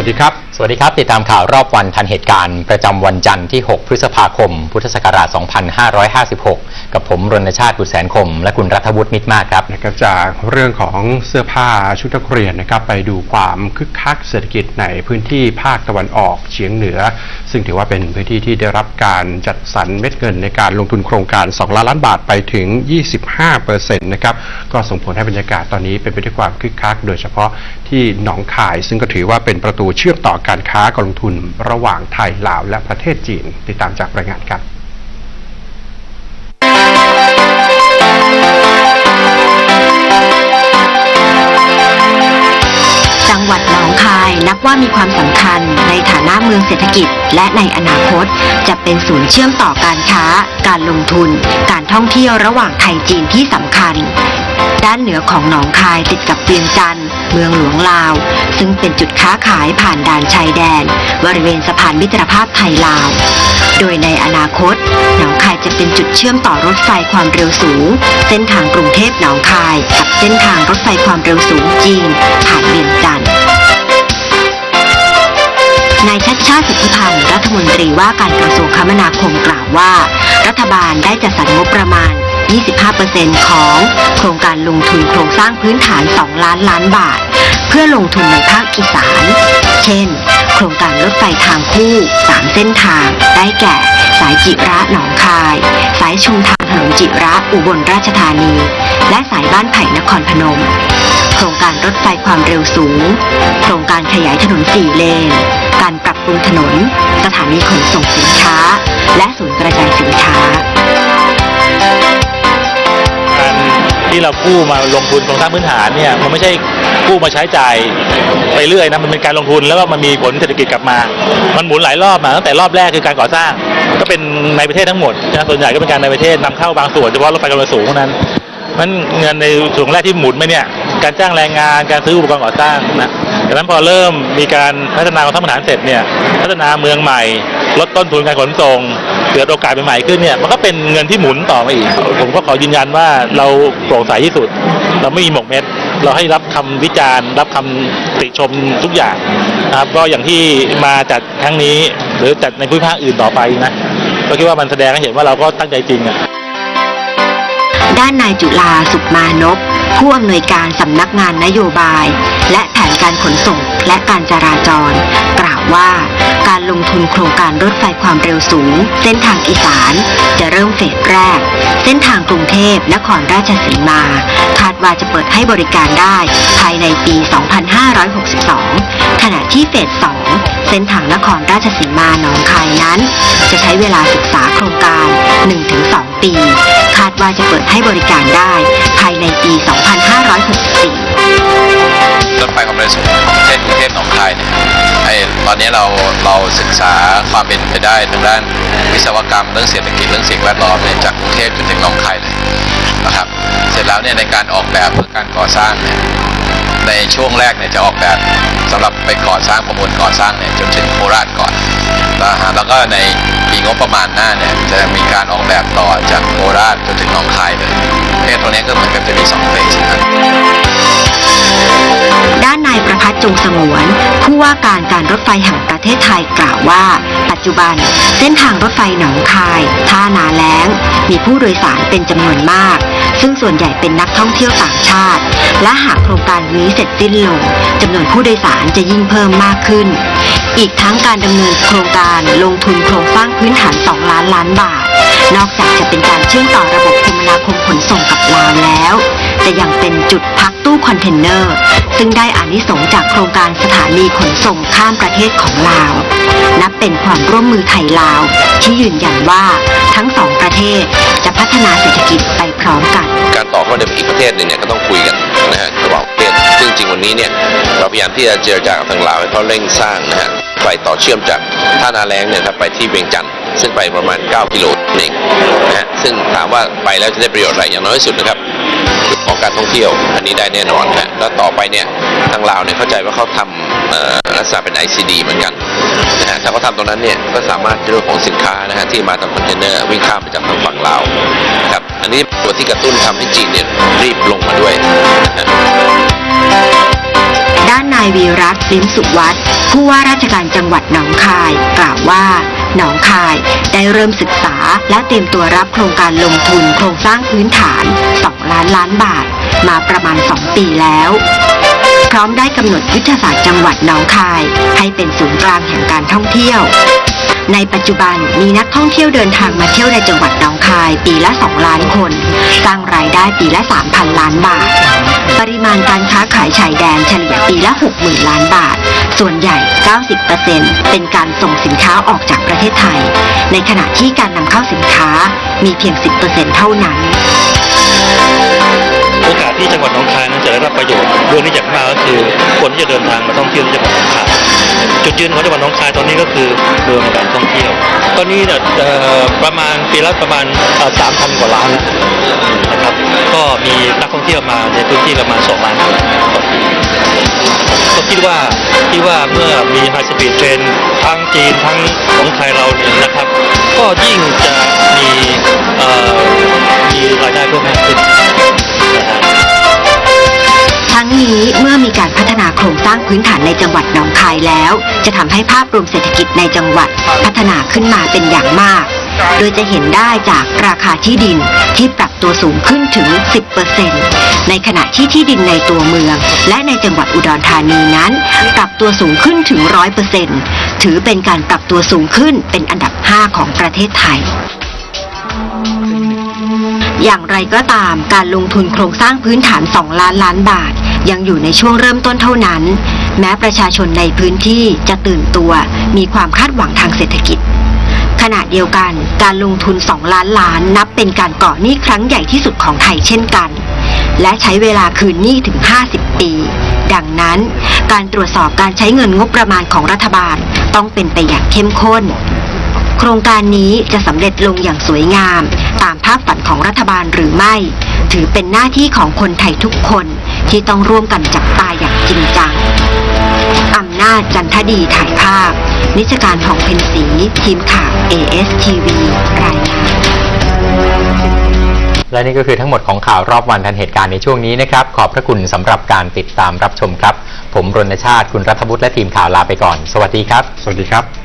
วัสดีครับ วัสดีครับ ติดตามข่าวรอบวันทันเหตุการณ์ ประจำวันจันทร์ที่ 6 พฤษภาคม พุทธศักราช 2556 กับผมรณชาติบุตรแสนคม และคุณรัฐวุฒิมิตรมากครับนะครับจากเรื่องของเสื้อผ้าชุดนักเรียนนะครับไปดูความคึกคักเศรษฐกิจในพื้นที่ภาคตะวันออกเฉียงเหนือ ซึ่งถือว่าเป็นพื้นที่ที่ได้รับการจัดสรรเม็ดเงินในการลงทุนโครงการ 2 ล้านล้านบาทไปถึง 25%นะครับก็ส่งผลให้บรรยากาศตอนนี้เป็นไปด้วยความคึกคัก โดยเฉพาะที่หนองคาย ซึ่งก็ถือว่าเป็นประตูเชื่อมต่อกการค้าการลงทุนระหว่างไทยลาวและประเทศจีน ติดตามจากรายงานครับ นับว่ามีความสำคัญในฐานะเมืองเศรษฐกิจ และในอนาคต จะเป็นศูนย์เชื่อมต่อการค้า การลงทุน การท่องเที่ยวระหว่างไทยจีนที่สำคัญ ด้านเหนือของหนองคายติดกับเวียงจันทร์เมืองหลวงลาว ซึ่งเป็นจุดค้าขายผ่านด่านชายแดน บริเวณสะพานมิตรภาพไทยลาว โดยในอนาคต หนองคายจะเป็นจุดเชื่อมต่อรถไฟความเร็วสูง เส้นทางกรุงเทพหนองคาย กับเส้นทางรถไฟความเร็วสูงจีนผ่านเวียงจันทร์ นายชัดชาติสิทธิพันธ์รัฐมนตรีว่าการกระทรวงคมนาคมกล่าวว่า รัฐบาลได้จัดสรรงบประมาณ 25%ของ โครงการลงทุนโครงสร้างพื้นฐาน 2 ล้านล้านบาท เพื่อลงทุนในภาคอีสาน เช่น โครงการรถไฟทางคู่ 3 เส้นทาง ได้แก่ สายจิระหนองคาย สายชุมทางถนนจิระอุบลราชธานี และสายบ้านไผ่นครพนม โครงการรถไฟความเร็วสูง โครงการขยายถนนสี่เลน ปรุงถนน สถานีขนส่งสินค้า และศูนย์กระจายสินค้า การที่เรากู้มาลงทุนโครงสร้างพื้นฐานเนี่ยมันไม่ใช่กู้มาใช้จ่ายไปเรื่อยนะมันเป็นการลงทุนแล้วก็มันมีผลเศรษฐกิจกลับมา มันหมุนหลายรอบมาตั้งแต่รอบแรกคือการก่อสร้าง ก็เป็นในประเทศทั้งหมดนะส่วนใหญ่ก็เป็นการในประเทศนำเข้าบางส่วนเฉพาะรถไฟความเร็วสูงเท่านั้นมันเงินในส่วนแรกที่หมุนไปเนี่ยการจ้างแรงงานการซื้ออุปกรณ์ก่อสร้างนะ ดังนั้นพอเริ่มมีการพัฒนาโครงสร้างพื้นฐานเสร็จเนี่ยพัฒนาเมืองใหม่ ลดต้นทุนการขนส่งเกิดโอกาสใหม่ๆขึ้นเนี่ยมันก็เป็นเงินที่หมุนต่อมาอีก ผมก็ขอยืนยันว่าเราโปร่งใสที่สุด เราไม่มีหมกเม็ด เราให้รับคำวิจารณ์ รับคำติชมทุกอย่างนะครับก็อย่างที่มาจัดครั้งนี้ หรือจัดในภูมิภาคอื่นต่อไปนะก็คิดว่ามันแสดงให้เห็นว่าเราก็ตั้งใจจริงอะด้านนายจุลาสุขมานพผู้อำนวยการสำนักงานนโยบาย และแผ การขนส่งและการจราจร กล่าวว่าการลงทุนโครงการรถไฟความเร็วสูง เส้นทางอีสาน จะเริ่มเฟสแรก เส้นทางกรุงเทพนครราชสีมา คาดว่าจะเปิดให้บริการได้ภายในปี 2562 ขณะที่เฟส 2 เส้นทางนครราชสีมาหนองคายนั้น จะใช้เวลาศึกษาโครงการ 1-2 ปี คาดว่าจะเปิดให้บริการได้ภายในปี 2564 รถไฟความเร็วสูงเส้นกรุงเทพหนองคายเนี่ยไอ้ตอนนี้เราเราศึกษาความเป็นไปได้ทางด้านวิศวกรรมเรื่องเศรษฐกิจเรื่องสิ่งแวดล้อมเนี่ยจากกรุงเทพจนถึงหนองคายเลยนะครับ เสร็จแล้วเนี่ยในการออกแบบเพื่อการก่อสร้างเนี่ยในช่วงแรกเนี่ยจะออกแบบสำหรับไปก่อสร้างประมวลก่อสร้างเนี่ยจนถึงโคราชก่อน แล้วฮะแล้วก็ในปีงบประมาณหน้าเนี่ยจะมีการออกแบบต่อจากโคราชจนถึงหนองคายเลยเพศตรงนี้ก็เหมือนกับจะมีสองเฟสนะครับด้านนายประพัฒน์จงสงวนผู้ว่าการการรถไฟแห่งประเทศไทยกล่าวว่า ปัจจุบันเส้นทางรถไฟหนองคาย ท่านาแล้ง มีผู้โดยสารเป็นจำนวนมาก ซึ่งส่วนใหญ่เป็นนักท่องเที่ยวต่างชาติ และหากโครงการนี้เสร็จสิ้นลงจำนวนผู้โดยสารจะยิ่งเพิ่มมากขึ้น อีกทั้งการดำเนินโครงการลงทุนโครงสร้างพื้นฐาน 2 ล้านล้านบาท นอกจากจะเป็นการเชื่อมต่อระบบคมนาคมขนส่งกับลาวแล้ว จะยังเป็นจุดพัก ตู้คอนเทนเนอร์ ซึ่งได้อานิสงจากโครงการสถานีขนส่งข้ามประเทศของลาว นับเป็นความร่วมมือไทยลาว ที่ยืนยันว่าทั้งสองประเทศจะพัฒนาเศรษฐกิจไปพร้อมกัน การต่อเข้าในอีกประเทศหนึ่งเนี่ยก็ต้องคุยกันนะฮะระหว่างประเทศซึ่งจริงวันนี้เนี่ยเราพยายามที่จะเจรจากับทางลาวให้เขาเร่งสร้างนะฮะไฟต่อเชื่อมจากท่านาแรงเนี่ยครับไปที่เวียงจันทร์ซึ่งไปประมาณ 9 กิโลเองนะฮะซึ่งถามว่าไปแล้วจะได้ประโยชน์อะไรอย่างน้อยที่สุดนะครับ ของการท่องเที่ยว อันนี้ได้แน่นอนนะแล้วต่อไปเนี่ยทางลาวเนี่ยเข้าใจว่าเขาทำเอ่อลักษณะเป็น ICD เหมือนกันนะฮะถ้าเขาทำตรงนั้นเนี่ยก็สามารถเรื่องของสินค้านะฮะที่มาทางคอนเทนเนอร์วิ่งข้ามไปจากทางฝั่งลาวนะครับอันนี้ตัวที่กระตุ้นทำให้จีนเนี่ยรีบลงมาด้วย ด้านนายวีรัตน์ลิ้มสุวัต ผู้ว่าราชการจังหวัดหนองคายกล่าวว่า หนองคายได้เริ่มศึกษาและเตรียมตัวรับโครงการลงทุนโครงสร้างพื้นฐาน 2 ล้านล้านบาท มาประมาณ 2 ปีแล้ว พร้อมได้กำหนดยุทธศาสตร์จังหวัดหนองคาย ให้เป็นศูนย์กลางแห่งการท่องเที่ยว ในปัจจุบันมีนักท่องเที่ยวเดินทางมาเที่ยวในจังหวัดหนองคายปีละ 2 ล้านคน สร้างรายได้ปีละ 3,000 ล้านบาท ปริมาณการค้าขายชายแดนเฉลี่ยปีละ 60,000 ล้านบาท ส่วนใหญ่ 90%เป็นการส่งสินค้าออกจากประเทศไทย ในขณะที่การนำเข้าสินค้ามีเพียง 10%เท่านั้น โอกาสที่จังหวัดหนองคายนั้นจะได้รับประโยชน์เรื่องนี้อย่างมากก็คือคนที่จะเดินทางมาท่องเที่ยวที่จังหวัดหนองคายจุดยืนของจังหวัดหนองคายตอนนี้ก็คือเรื่องการท่องเที่ยว ตอนนี้เนี่ยประมาณปีละประมาณสามพันกว่าล้านนะครับ ก็มีนักท่องเที่ยวมาในพื้นที่ประมาณสองล้านคนต่อปีก็คิดว่าคิดว่าเมื่อมีไฮสปีดเทรนทั้งจีนทั้งของไทยเราเนี่ยนะครับ ก็ยิ่งจะมีมีรายได้เพิ่มมากขึ้น ทั้งนี้เมื่อมีการพัฒนาโครงสร้างพื้นฐานในจังหวัดหนองคายแล้ว จะทำให้ภาพรวมเศรษฐกิจในจังหวัดพัฒนาขึ้นมาเป็นอย่างมาก โดยจะเห็นได้จากราคาที่ดินที่ปรับตัวสูงขึ้นถึง 10%ในขณะที่ที่ดินในตัวเมือง และในจังหวัดอุดรธานีนั้น ปรับตัวสูงขึ้นถึง 100%ถือเป็นการปรับตัวสูงขึ้นเป็นอันดับ 5 ของประเทศไทย อย่างไรก็ตามการลงทุนโครงสร้างพื้นฐาน 2 ล้านล้านบาท ยังอยู่ในช่วงเริ่มต้นเท่านั้น แม้ประชาชนในพื้นที่จะตื่นตัว มีความคาดหวังทางเศรษฐกิจ ขณะเดียวกันการลงทุน 2 ล้านล้านนับเป็นการก่อหนี้ครั้งใหญ่ที่สุดของไทยเช่นกัน และใช้เวลาคืนหนี้ถึง 50 ปี ดังนั้น การตรวจสอบการใช้เงินงบประมาณของรัฐบาลต้องเป็นไปอย่างเข้มข้น โครงการนี้จะสำเร็จลงอย่างสวยงาม ตามภาพฝันของรัฐบาลหรือไม่ ถือเป็นหน้าที่ของคนไทยทุกคนที่ต้องร่วมกันจับตาอย่างจริงจังอำนาจจันทดีถ่ายภาพ นิจการของเพนสีทีมข่าว ASTV รายงานและนี่ก็คือทั้งหมดของข่าวรอบวันทันเหตุการณ์ในช่วงนี้นะครับ ขอบพระคุณสำหรับการติดตามรับชมครับ ผมรณชาติคุณรัฐบุตรและทีมข่าวลาไปก่อน สวัสดีครับ สวัสดีครับ